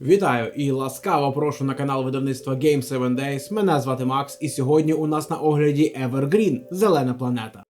Вітаю і ласкаво прошу на канал видавництва Game 7 Days. Мене звати Макс, і сьогодні у нас на огляді Evergreen Зелена планета.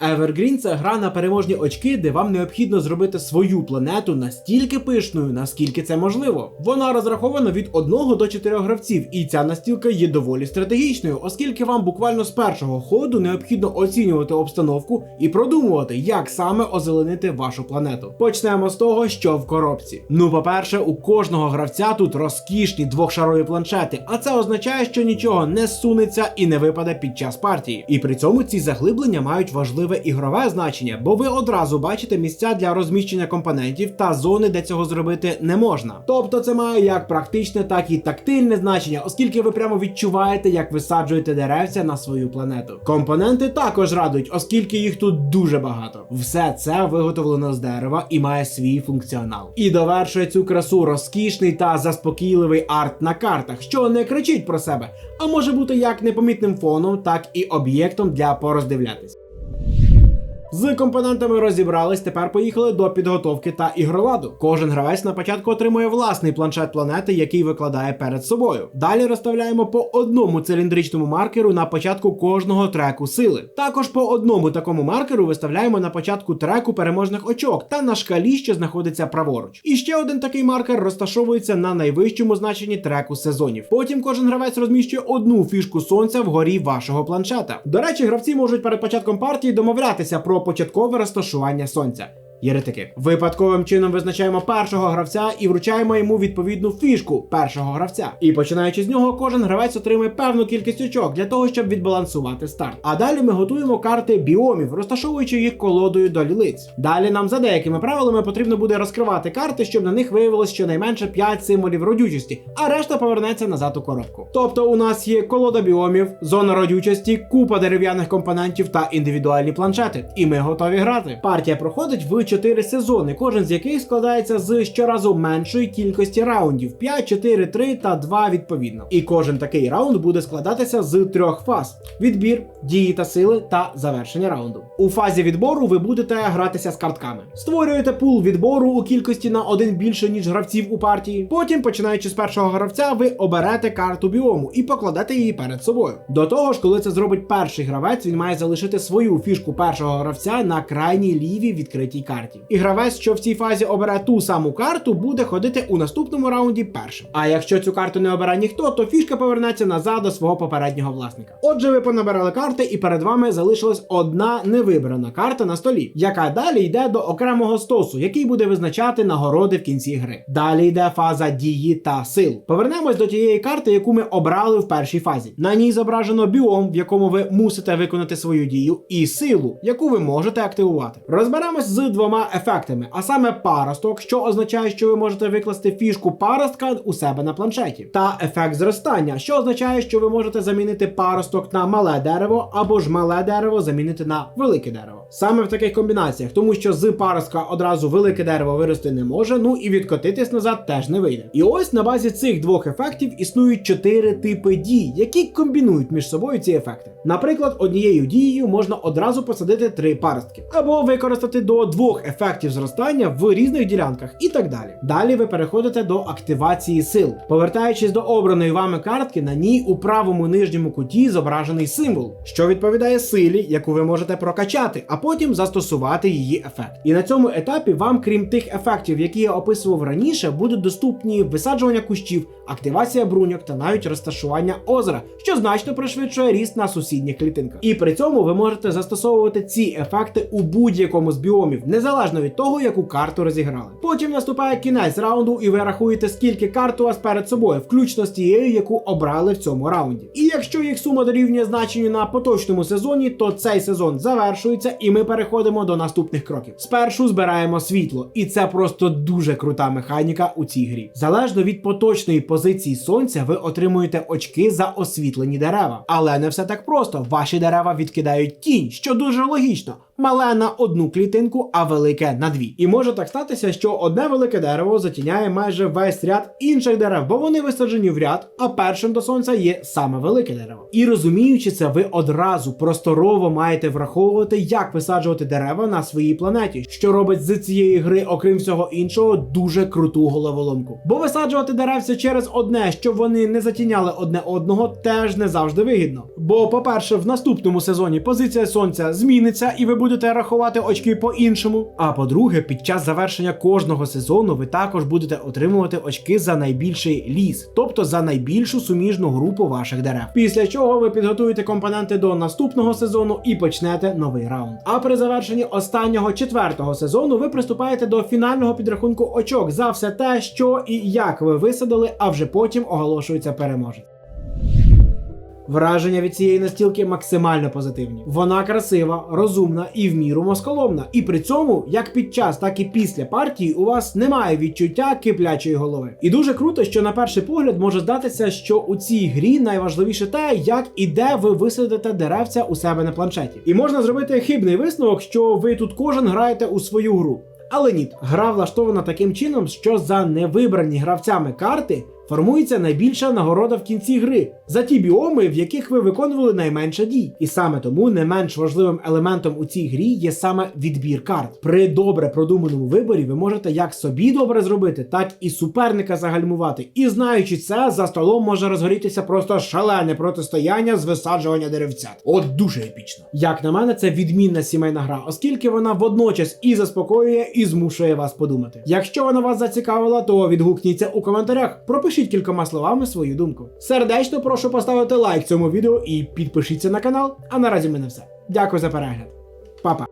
Evergreen – це гра на переможні очки, де вам необхідно зробити свою планету настільки пишною, наскільки це можливо. Вона розрахована від 1 до 4 гравців, і ця настілка є доволі стратегічною, оскільки вам буквально з першого ходу необхідно оцінювати обстановку і продумувати, як саме озеленити вашу планету. Почнемо з того, що в коробці. Ну, по-перше, у кожного гравця тут розкішні двохшарові планшети, а це означає, що нічого не сунеться і не випаде під час партії. І при цьому ці заглиблення мають важливе ігрове значення, бо ви одразу бачите місця для розміщення компонентів та зони, де цього зробити не можна. Тобто це має як практичне, так і тактильне значення, оскільки ви прямо відчуваєте, як висаджуєте деревця на свою планету. Компоненти також радують, оскільки їх тут дуже багато. Все це виготовлено з дерева і має свій функціонал. І довершує цю красу розкішний та заспокійливий арт на картах, що не кричить про себе, а може бути як непомітним фоном, так і об'єктом для пороздивлятись. З компонентами розібрались, тепер поїхали до підготовки та ігроладу. Кожен гравець на початку отримує власний планшет планети, який викладає перед собою. Далі розставляємо по одному циліндричному маркеру на початку кожного треку сили. Також по одному такому маркеру виставляємо на початку треку переможних очок та на шкалі, що знаходиться праворуч. І ще один такий маркер розташовується на найвищому значенні треку сезонів. Потім кожен гравець розміщує одну фішку сонця вгорі вашого планшета. До речі, гравці можуть перед початком партії домовлятися про початкове розташування сонця. Єретики. Випадковим чином визначаємо першого гравця і вручаємо йому відповідну фішку першого гравця. І починаючи з нього, кожен гравець отримує певну кількість очок для того, щоб відбалансувати старт. А далі ми готуємо карти біомів, розташовуючи їх колодою до лілиць. Далі нам за деякими правилами потрібно буде розкривати карти, щоб на них виявилось щонайменше 5 символів родючості, а решта повернеться назад у коробку. Тобто у нас є колода біомів, зона родючості, купа дерев'яних компонентів та індивідуальні планшети. І ми готові грати. Партія проходить в 4 сезони, кожен з яких складається з щоразу меншої кількості раундів: 5, 4, 3 та 2 відповідно. І кожен такий раунд буде складатися з трьох фаз: відбір, дії та сили та завершення раунду. У фазі відбору ви будете гратися з картками. Створюєте пул відбору у кількості на один більше, ніж гравців у партії. Потім, починаючи з першого гравця, ви оберете карту біому і покладете її перед собою. До того ж, коли це зробить перший гравець, він має залишити свою фішку першого гравця на крайній лівій відкритій карті. І гравець, що в цій фазі обере ту саму карту, буде ходити у наступному раунді першим. А якщо цю карту не обере ніхто, то фішка повернеться назад до свого попереднього власника. Отже, ви понабирали карти, і перед вами залишилась одна невибрана карта на столі, яка далі йде до окремого стосу, який буде визначати нагороди в кінці гри. Далі йде фаза дії та сил. Повернемось до тієї карти, яку ми обрали в першій фазі. На ній зображено біом, в якому ви мусите виконати свою дію, і силу, яку ви можете активувати. Розберемось з двома ефектами, а саме паросток, що означає, що ви можете викласти фішку паростка у себе на планшеті, та ефект зростання, що означає, що ви можете замінити паросток на мале дерево або ж мале дерево замінити на велике дерево. Саме в таких комбінаціях, тому що з паростка одразу велике дерево вирости не може, ну і відкотитись назад теж не вийде. І ось на базі цих двох ефектів існують чотири типи дій, які комбінують між собою ці ефекти. Наприклад, однією дією можна одразу посадити три паростки, або використати до двох ефектів зростання в різних ділянках і так далі. Далі ви переходите до активації сил. Повертаючись до обраної вами картки, на ній у правому нижньому куті зображений символ, що відповідає силі, яку ви можете прокачати, а потім застосувати її ефект. І на цьому етапі вам, крім тих ефектів, які я описував раніше, будуть доступні висаджування кущів, активація бруньок та навіть розташування озера, що значно пришвидшує ріст на сусідніх клітинках. І при цьому ви можете застосовувати ці ефекти у будь-якому з біомів, незалежно від того, яку карту розіграли. Потім наступає кінець раунду, і ви рахуєте, скільки карт у вас перед собою, включно з тією, яку обрали в цьому раунді. І якщо їх сума дорівнює значенню на поточному сезоні, то цей сезон завершується, і ми переходимо до наступних кроків. Спершу збираємо світло, і це просто дуже крута механіка у цій грі. Залежно від поточної позиції сонця, ви отримуєте очки за освітлені дерева. Але не все так просто. Ваші дерева відкидають тінь, що дуже логічно. Мале на одну клітинку, а велике на дві. І може так статися, що одне велике дерево затіняє майже весь ряд інших дерев, бо вони висаджені в ряд, а першим до сонця є саме велике дерево. І розуміючи це, ви одразу просторово маєте враховувати, як висаджувати дерева на своїй планеті, що робить з цієї гри, окрім всього іншого, дуже круту головоломку. Бо висаджувати деревця через одне, щоб вони не затіняли одне одного, теж не завжди вигідно. Бо, по-перше, в наступному сезоні позиція сонця зміниться, і ви будете рахувати очки по-іншому. А по-друге, під час завершення кожного сезону ви також будете отримувати очки за найбільший ліс, тобто за найбільшу суміжну групу ваших дерев. Після чого ви підготуєте компоненти до наступного сезону і почнете новий раунд. А при завершенні останнього четвертого сезону ви приступаєте до фінального підрахунку очок за все те, що і як ви висадили, а вже потім оголошується переможець. Враження від цієї настілки максимально позитивні. Вона красива, розумна і в міру москоломна. І при цьому, як під час, так і після партії, у вас немає відчуття киплячої голови. І дуже круто, що на перший погляд може здатися, що у цій грі найважливіше те, як і де ви висадите деревця у себе на планшеті. І можна зробити хибний висновок, що ви тут кожен граєте у свою гру. Але ні, гра влаштована таким чином, що за невибрані гравцями карти формується найбільша нагорода в кінці гри за ті біоми, в яких ви виконували найменше дій. І саме тому не менш важливим елементом у цій грі є саме відбір карт. При добре продуманому виборі ви можете як собі добре зробити, так і суперника загальмувати. І знаючи це, за столом може розгорітися просто шалене протистояння з висаджування деревця. От дуже епічно. Як на мене, це відмінна сімейна гра, оскільки вона водночас і заспокоює, і змушує вас подумати. Якщо вона вас зацікавила, то відгукніться у коментарях. Пропишіть кількома словами свою думку. Сердечно прошу поставити лайк цьому відео і підпишіться на канал. А наразі в мене все. Дякую за перегляд. Па-па.